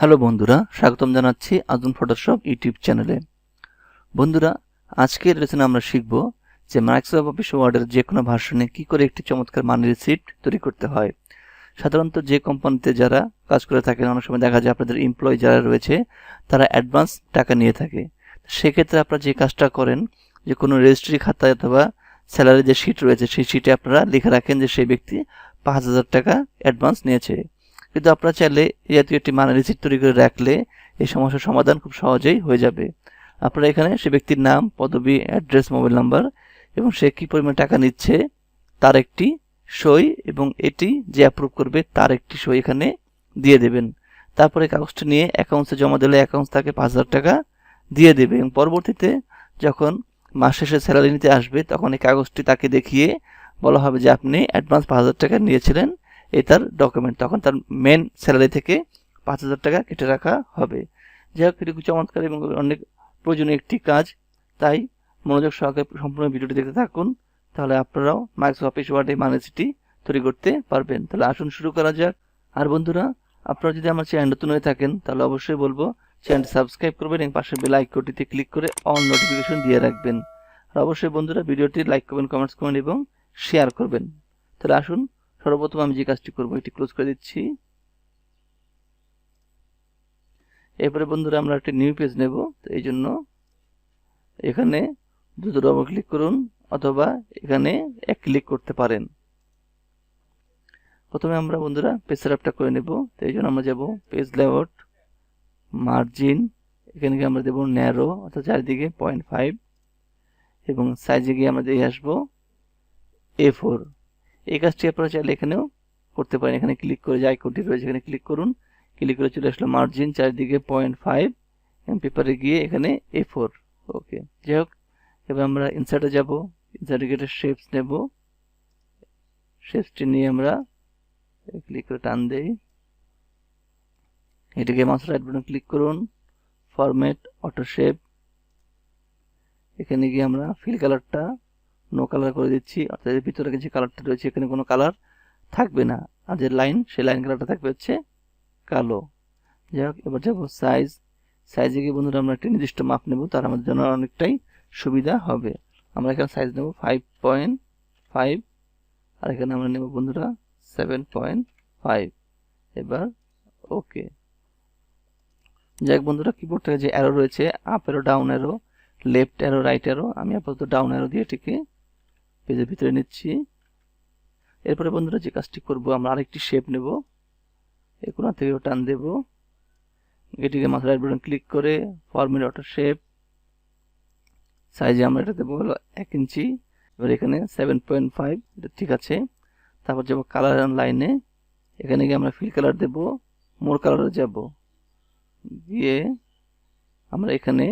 Hello বন্ধুরা, স্বাগতম জানাচ্ছি আজুন ফটোশপ ইউটিউব চ্যানেলে। বন্ধুরা, আজকের লেসনে আমরা শিখব যে মাইক্রোসফট অফিস ওয়ার্ডের যে কোনো ভার্সনে কি করে একটি চমৎকার মানি রিসিপ্ট তৈরি করতে হয়। সাধারণত যে কোম্পানিতে যারা কাজ করে থাকেন, অনেক সময় দেখা যায় আপনাদের এমপ্লয়ি যারা রয়েছে, তারা অ্যাডভান্স টাকা নিয়ে থাকে। সেক্ষেত্রে আপনারা যে কাজটা করেন, যে কোনো রেজিস্ট্রি খাতায় অথবা স্যালারি যে শিট রয়েছে, সেই শিটে আপনারা লিখে রাখেন যে সেই ব্যক্তি পাঁচ হাজার টাকা অ্যাডভান্স নিয়েছে। কিন্তু আপনারা চাইলে এই জাতীয় একটি মানে রিসিপ্ট তৈরি করে রাখলে এই সমস্যার সমাধান খুব সহজেই হয়ে যাবে। আপনারা এখানে সে ব্যক্তির নাম, পদবি অ্যাড্রেস মোবাইল নাম্বার এবং সে কী পরিমাণ টাকা নিচ্ছে তার একটি সই এবং এটি যে অ্যাপ্রুভ করবে তার একটি সই এখানে দিয়ে দেবেন। তারপরে কাগজটি নিয়ে অ্যাকাউন্টসে জমা দিলে অ্যাকাউন্টস তাকে পাঁচ হাজার টাকা দিয়ে দেবে এবং পরবর্তীতে যখন মাস শেষে স্যালারি নিতে আসবে তখন এই কাগজটি তাকে দেখিয়ে বলা হবে যে আপনি অ্যাডভান্স পাঁচ হাজার টাকা নিয়েছিলেন এই তার ডকুমেন্ট তখন তার মেন স্যালারি থেকে পাঁচ হাজার টাকা কেটে রাখা হবে। যাই হোক এটি চমৎকার এবং অনেক প্রয়োজনীয় একটি কাজ। তাই মনোযোগ সহকারে সম্পূর্ণ ভিডিওটি দেখতে থাকুন। তাহলে আপনারাও মাইক্রোসফট অফিস ওয়ার্ডে মানেসিটি তৈরি করতে পারবেন। তাহলে আসুন, শুরু করা যাক। আর বন্ধুরা, আপনারা যদি আমার চ্যানেল নতুন হয়ে থাকেন, তাহলে অবশ্যই বলব, চ্যানেলটি সাবস্ক্রাইব করবেন এবং পাশে বেল আইকনটিতে ক্লিক করে অল নোটিফিকেশন দিয়ে রাখবেন। আর অবশ্যই বন্ধুরা, ভিডিওটি লাইক করবেন কমেন্টস করবেন এবং শেয়ার করবেন। তাহলে আসুন সর্বপ্রথম আমি যে কাজটি করব, এটি ক্লোজ করে দিচ্ছি। এরপরে বন্ধুরা আমরা একটি নিউ পেজ নেব, তো এই জন্য এখানে দুটো ডবল ক্লিক করুন অথবা এখানে এক ক্লিক করতে পারেন। প্রথমে আমরা বন্ধুরা পেজ সেটআপটা করে নেব, তো এই জন্য আমরা যাব পেজ লেআউট মার্জিন এখানে গিয়ে আমরা দেব ন্যারো অর্থাৎ চারিদিকে পয়েন্ট ফাইভ এবং সাইজে গিয়ে আমরা দিয়ে আসব এ ফোর এই কাজটি আপনারা চাইলে এখানেও করতে পারেন। এখানে ক্লিক করে যে আইকনটি রয়েছে, এখানে ক্লিক করুন। ক্লিক করে চলে আসলো মার্জিন চারিদিকে পয়েন্ট ফাইভ পেপারে গিয়ে এখানে এ ফোর ওকে যাই হোক, এবার আমরা ইনসার্টে যাব। ইনসার্টে গিয়ে শেপস নেব। শেপসটি নিয়ে আমরা ক্লিক করে টান দেই। এটাকে মাউস রাইট বাটন ক্লিক করুন। ফরম্যাট অটো শেপ এখানে গিয়ে আমরা ফিল কালারটা নো কালার করে দিচ্ছি। অর্থাৎ এর ভিতরে যে কালারটা রয়েছে, এখানে কোনো কালার থাকবে না। আর যে লাইন সেই লাইন কালারটা থাকবে হচ্ছে কালো। যাই হোক, এবার যাব সাইজ সাইজে গিয়ে বন্ধুরা আমরা একটি নির্দিষ্ট মাপ নেব, তার আমাদের জন্য অনেকটাই সুবিধা হবে। আমরা এখানে সাইজ নেব ফাইভ পয়েন্ট ফাইভ আর এখানে আমরা নেব বন্ধুরা সেভেন পয়েন্ট ফাইভ এবার ওকে যাই হোক বন্ধুরা কিবোর্ড থেকে যে অ্যারো রয়েছে up arrow down arrow left arrow right arrow আমি আপাতত ডাউন অ্যারো দিয়ে এটিকে পেজের ভিতরে নিচ্ছি। এরপরে বন্ধুরা যে কাজটি করব, আমরা আরেকটি শেপ নেব। এই কোনা থেকে টান দেব। এটিকে মাথায় রাইট বাটন ক্লিক করে ফর্মের অটো শেপ সাইজে আমরা এটা দেবো হলো এক ইঞ্চি। এবার এখানে সেভেন পয়েন্ট ফাইভ এটা ঠিক আছে। তারপর যাব কালার লাইনে এখানে গিয়ে আমরা ফিল কালার দেব। মোর কালারে যাব। গিয়ে আমরা এখানে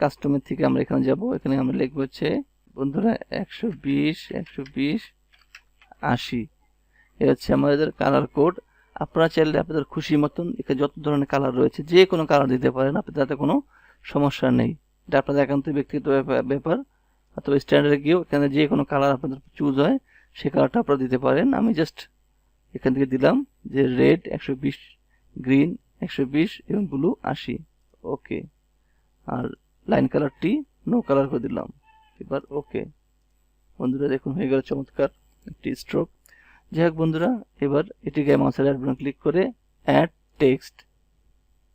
কাস্টমের থেকে আমরা এখানে যাব। এখানে আমরা লিখব হচ্ছে বন্ধুরা, একশো বিশ একশো বিশ, আশি। এ হচ্ছে আমাদের কালার কোড আপনারা চাইলে আপনাদের খুশি মতন এখানে যত ধরনের কালার রয়েছে, যে কোনো কালার দিতে পারেন। আপনাদের তাতে কোনো সমস্যা নেই। এটা আপনাদের একান্ত ব্যক্তিগত ব্যাপার অথবা স্ট্যান্ডার্ডে গিয়েও এখানে যে কোনো কালার আপনাদের চুজ হয় সেই কালারটা আপনারা দিতে পারেন। আমি জাস্ট এখান থেকে দিলাম যে রেড একশো বিশ গ্রিন একশো বিশ এবং ব্লু আশি। ওকে আর লাইন কালারটি নো কালার করে দিলাম। এবার ওকে। বন্ধুরা, দেখুন, হয়ে গেল চমৎকার একটি স্ট্রোক যাই হোক, বন্ধুরা, এবার এটিকে মাউসের বাটন ক্লিক করে অ্যাড টেক্সট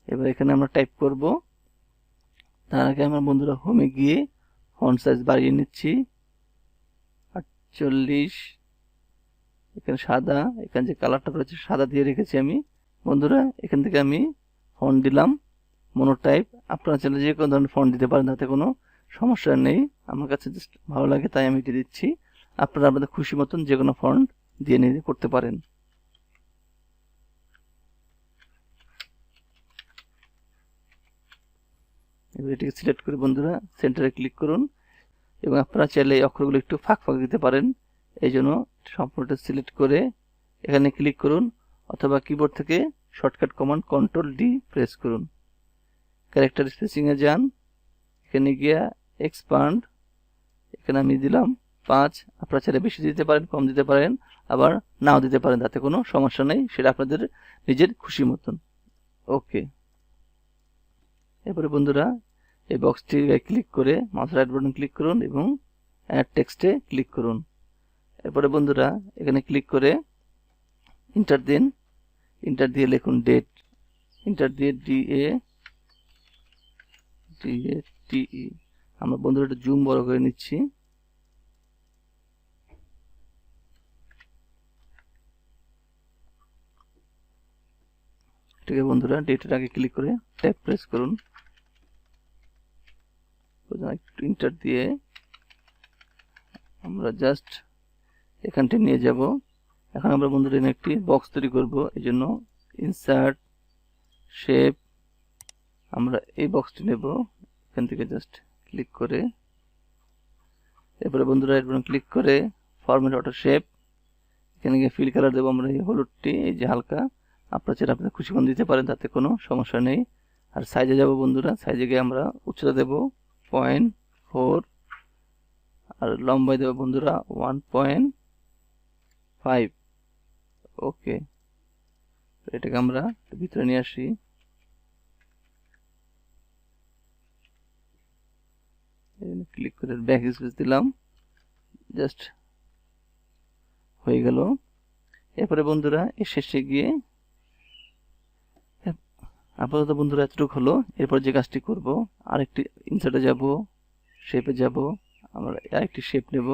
এবার এখানে আমরা টাইপ করব। তার আগে আমরা বন্ধুরা হোমে গিয়ে ফন্ট সাইজ বাড়িয়ে নিচ্ছি। আটচল্লিশ, এখানে সাদা, এখানে যে কালারটা রয়েছে, সাদা দিয়ে রেখেছি আমি। বন্ধুরা, এখান থেকে আমি ফন্ট দিলাম। মনোটাইপ আপনারা চাইলে যে কোনো ধরনের ফন্ট দিতে পারেন, তাতে কোনো সমস্যা নেই। আমার কাছে জাস্ট ভালো লাগে, তাই আমি এটি দিচ্ছি। আপনারা আপনাদের খুশি মতন যে কোনো ফন্ট দিয়ে নিয়ে করতে পারেন। এবার এটিকে সিলেক্ট করে বন্ধুরা সেন্টারে ক্লিক করুন। এবং আপনারা চাইলে এই অক্ষরগুলো একটু ফাঁক ফাঁক দিতে পারেন। এই জন্য সম্পূর্ণটা সিলেক্ট করে এখানে ক্লিক করুন অথবা কিবোর্ড থেকে shortcut command control D press করুন। ক্যারেক্টার স্পেসিংয়ে যান। এখানে গিয়া এক্সপান্ড এখানে আমি দিলাম পাঁচ, আপনারা চাইলে বেশি দিতে পারেন, কম দিতে পারেন, আবার নাও দিতে পারেন, তাতে কোনো সমস্যা নেই, সেটা আপনাদের নিজের খুশি মতন। ওকে। এরপরে বন্ধুরা, এই বক্সটি ক্লিক করে মাউস রাইট বাটন ক্লিক করুন এবং অ্যাড টেক্সটে ক্লিক করুন। এরপরে বন্ধুরা, এখানে ক্লিক করে ইন্টার দিন। ইন্টার দিয়ে লিখুন ডেট ইন্টার দিয়ে D A D A T E আমরা বন্ধুরা একটু জুম বড় করে নিচ্ছি। ঠিক আছে বন্ধুরা ডেটের আগে ক্লিক করে ট্যাপ প্রেস করুন। একটু ইন্টার দিয়ে আমরা জাস্ট এখানটা নিয়ে যাব। এখন আমরা বন্ধুরা এখানে একটি বক্স তৈরি করব। এই জন্য ইনসার্ট শেপ আমরা এই বক্সটি নেব। এখান থেকে জাস্ট ক্লিক করে, এরপরে বন্ধুরা এরপর ক্লিক করে ফরম্যাট অটো শেপ এখানে গিয়ে ফিল কালার দেবো আমরা এই হলুদটি, এই যে হালকা, আপনার চাইলে আপনার খুশি মন দিতে পারেন, তাতে কোনো সমস্যা নেই। আর সাইজে যাব বন্ধুরা সাইজে গিয়ে আমরা উচ্চতা দেব পয়েন্ট ফোর আর লম্বায় দেবো বন্ধুরা ওয়ান পয়েন্ট ফাইভ ওকে এটাকে আমরা ভিতরে নিয়ে আসি। ক্লিক করে ব্যাক স্পেস দিলাম। জাস্ট হয়ে গেল। এরপরে বন্ধুরা, এর শেষে গিয়ে আপাতত বন্ধুরা এতটুকু হলো। এরপর যে কাজটি করব, আরেকটি ইনসার্টে যাব শেপে যাব, আমরা আরেকটি শেপ নেব।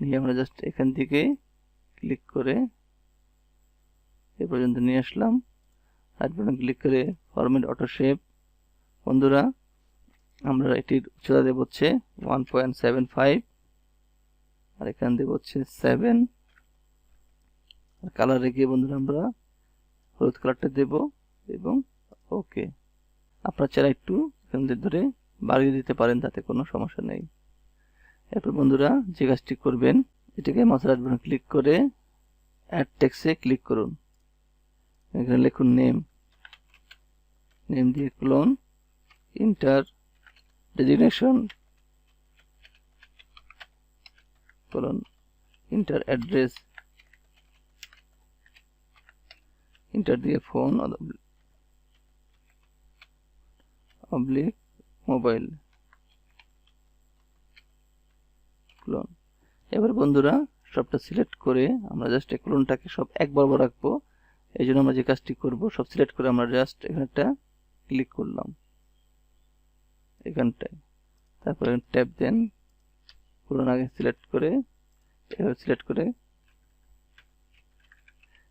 নিয়ে আমরা জাস্ট এখান থেকে ক্লিক করে এ পর্যন্ত নিয়ে আসলাম। রাইট ক্লিক করে ফরমেট অটো শেপ বন্ধুরা আমরা এটির উচ্চতা দেব হচ্ছে ওয়ান পয়েন্ট সেভেন ফাইভ আর এখান দেব হচ্ছে সেভেন আর কালার রেখে বন্ধুরা আমরা হলুদ কালারটা দেব এবং ওকে আপনার চারা একটু এখান ধরে বাড়িয়ে দিতে পারেন, তাতে কোনো সমস্যা নেই। এরপর বন্ধুরা যে কাজটি করবেন, এটাকে মশলা বাটন ক্লিক করে অ্যাড টেক্সে ক্লিক করুন। এখানে লিখুন নেম নেম দিয়ে colon enter designation colon. Enter address. Enter দিয়ে ফোন অবলিক মোবাইল ক্লোন এবার বন্ধুরা, সবটা সিলেক্ট করে আমরা জাস্ট এই ক্লোনটাকে সব এক বরাবর রাখব। এই জন্য আমরা যে কাজটি করব, সব সিলেক্ট করে আমরা জাস্ট এখানটা ক্লিক করলাম। এখানটায়। তারপরে ট্যাপ দেন, পুরোনো আগে সিলেক্ট করে, এভাবে সিলেক্ট করে।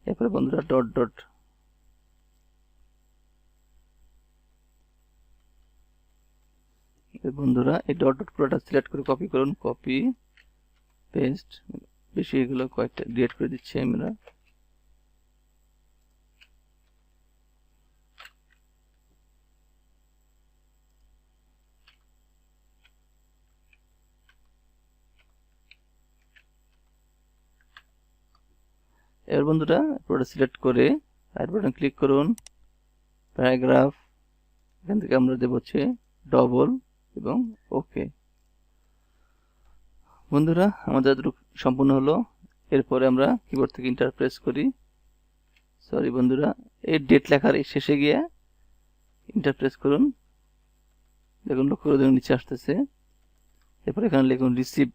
এরপরে বন্ধুরা ডট ডট। বন্ধুরা এই ডট ডট পুরোটা সিলেক্ট করে কপি করুন, কপি, পেস্ট, বেশি এগুলো কয়েকটা ডিলেট করে দিচ্ছি আমরা। এবার বন্ধুরা পুরোটা সিলেক্ট করে রাইট বাটন ক্লিক করুন। প্যারাগ্রাফ এখান থেকে আমরা দেব হচ্ছে ডবল এবং ওকে বন্ধুরা, আমাদের যতটুকু সম্পূর্ণ হলো। এরপরে আমরা কিবোর্ড থেকে ইন্টারপ্রেস করি। সরি বন্ধুরা, এই ডেট লেখার শেষে গিয়ে ইন্টারপ্রেস করুন। দেখুন, লক্ষ্য করে দেখুন, নিচে আসতেছে। এরপর এখানে লিখুন রিসিভ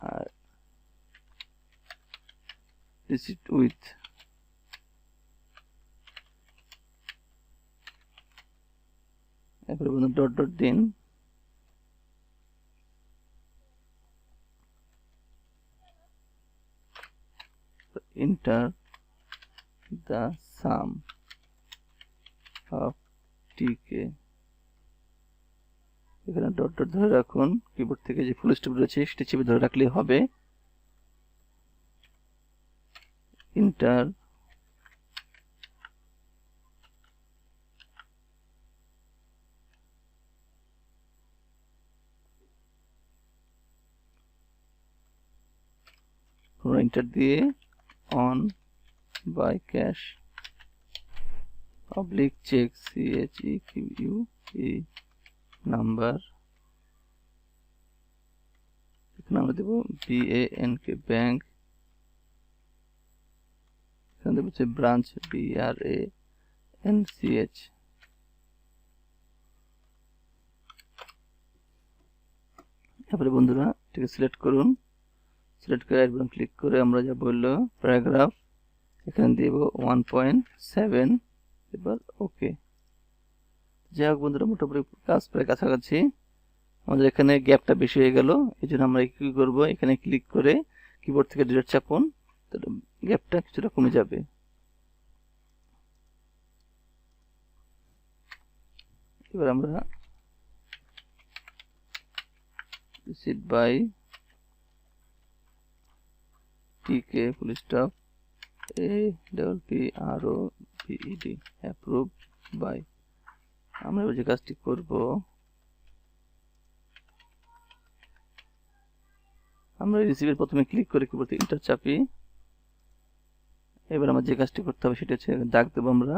আর receipt with? এরপরে বন্ধু ডট ডট দিন enter the sum of tk. এখানে ডট ডট ধরে রাখুন। কিবোর্ড থেকে যে ফুল স্টপ রয়েছে, সেটা চেপে ধরে রাখলেই হবে। Enter এন্টার দিয়ে on by cash public cheque C H E Q U E number এখানে আমরা দেবো B A N K bank এখানে হচ্ছে branch B R A N C H তারপরে বন্ধুরা এটাকে সিলেক্ট করুন। সিলেক্ট করে একবার ক্লিক করে আমরা যা বলল প্যারাগ্রাফ এখানে দেব ওয়ান পয়েন্ট সেভেন এবার ওকে যাই হোক বন্ধুরা, মোটামুটি কাজ প্রায় কাছাকাছি। আমাদের এখানে গ্যাপটা বেশি হয়ে গেল এই জন্য আমরা কি করব? এখানে ক্লিক করে কিবোর্ড থেকে ডিলেট চাপুন। তাহলে গ্যাপটা কিছুটা কমে যাবে। এবার আমরা receipt by tk full stop. A double p r o p e d approved by আমরা যে কাজটি করব, আমরা রিসিভের প্রথমে ক্লিক করে কি বলতে ইন্টার চাপি। এবার আমার যে কাজটি করতে হবে সেটা হচ্ছে দাগ দেবো আমরা।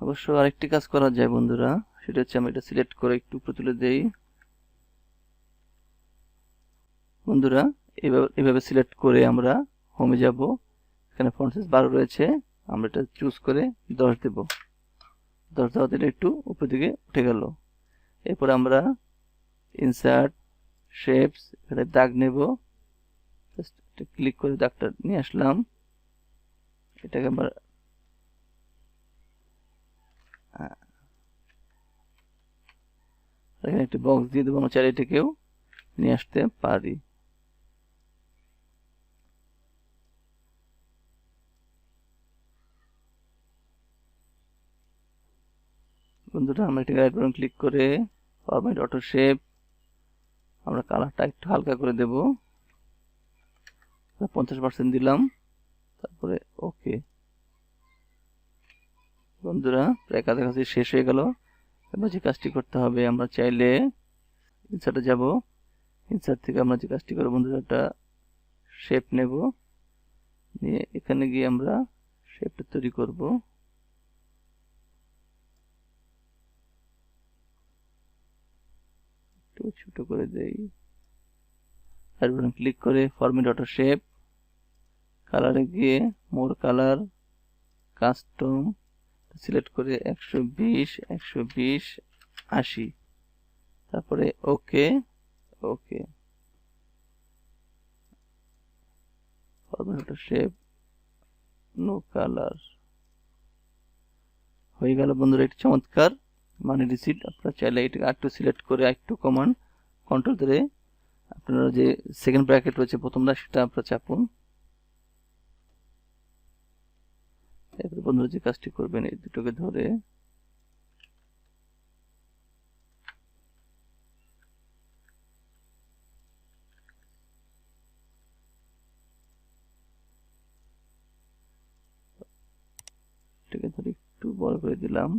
অবশ্য আরেকটি কাজ করা যায় বন্ধুরা, সেটা হচ্ছে আমি এটা সিলেক্ট করে একটু উপরে তুলে দেই। বন্ধুরা, এভাবে এভাবে সিলেক্ট করে আমরা হোমে যাব। এখানে ফন্ট সাইজ বারো রয়েছে, আমরা এটা চুজ করে দশ দেব। দশ দেওয়া দিলে একটু উপর দিকে উঠে গেল। এরপর আমরা ইনসার্ট শেপস এখানে দাগ নেব। ক্লিক করে দাগটা নিয়ে আসলাম। এটাকে আমরা এখানে একটি বক্স দিয়ে দেবো আমরা চাইলে নিয়ে আসতে পারি। বন্ধুরা, আমরা এটাকে বাটন ক্লিক করে ফরম্যাট অটো শেপ আমরা কালারটা একটু হালকা করে দেব। পঞ্চাশ পার্সেন্ট দিলাম। তারপরে ওকে বন্ধুরা, প্রায় কাছাকাছি শেষ হয়ে গেল। এবার যে কাজটি করতে হবে, আমরা চাইলে ইনসার্টে যাব। থেকে আমরা যে কাজটি করব, বন্ধুরা একটা শেপ নেব। নিয়ে এখানে গিয়ে আমরা শেপটা তৈরি করব। একটু ছোট করে দেই। ক্লিক করে ফরমেট অটো শেপ কালারে গিয়ে মোর কালার কাস্টম সিলেক্ট করে একশো বিশ একশো বিশ, আশি। তারপরে okay okay shape no colour হয়ে গেল বন্ধুরা একটি চমৎকার। মানে রিসিট আপনারা চাইলে এটাকে একটু সিলেক্ট করে একটু কমান কন্ট্রোল ধরে আপনারা যে সেকেন্ড ব্র্যাকেট রয়েছে প্রথমটা সেটা আপনারা চাপুন। এরপরে বন্ধুরা যে কাজটি করবেন, এই দুটোকে ধরে একটু বড় করে দিলাম।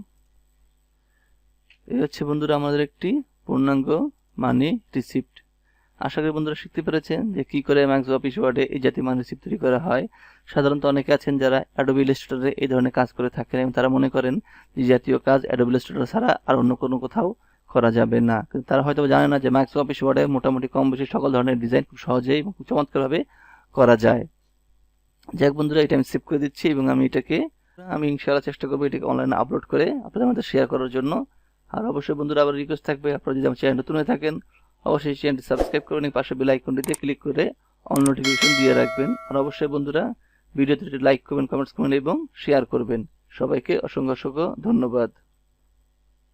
এই হচ্ছে বন্ধুরা আমাদের একটি পূর্ণাঙ্গ মানি রিসিপ্ট আশা করি বন্ধুরা শিখতে পেরেছেন যে কি করে ম্যাক্স অফিস ওয়ার্ডে এই জাতীয় মানি রিসিপ্ট তৈরি করা হয়। সাধারণত অনেকে আছেন যারা অ্যাডোবি ইলাস্ট্রেটরে এই ধরনের কাজ করে থাকেন এবং তারা মনে করেন যে জাতীয় কাজ অ্যাডোবি ইলাস্ট্রেটর ছাড়া আর অন্য কোনো কোথাও করা যাবে না। কিন্তু তারা হয়তো জানে না যে ম্যাক্স অফিস ওয়ার্ডে মোটামুটি কম বেশি সকল ধরনের ডিজাইন খুব সহজেই এবং খুব চমৎকারভাবে করা যায়। যাক বন্ধুরা, এটা আমি সেভ করে দিচ্ছি এবং আমি এটাকে, আমি ইনশাআল্লাহ চেষ্টা করব এটাকে অনলাইনে আপলোড করে আপনাদের মধ্যে শেয়ার করার জন্য। আর অবশ্যই বন্ধুরা আবার রিকোয়েস্ট থাকবে, আপনারা যদি আমার চ্যানেল নতুন হয়ে থাকেন অবশ্যই চ্যানেলটি সাবস্ক্রাইব করুন এবং পাশে বেল আইকনটিতে ক্লিক করে অল নোটিফিকেশন দিয়ে রাখবেন। আর অবশ্যই বন্ধুরা, ভিডিওতে লাইক করবেন, কমেন্টস করবেন এবং শেয়ার করবেন। সবাইকে অসংখ্য অসংখ্য ধন্যবাদ।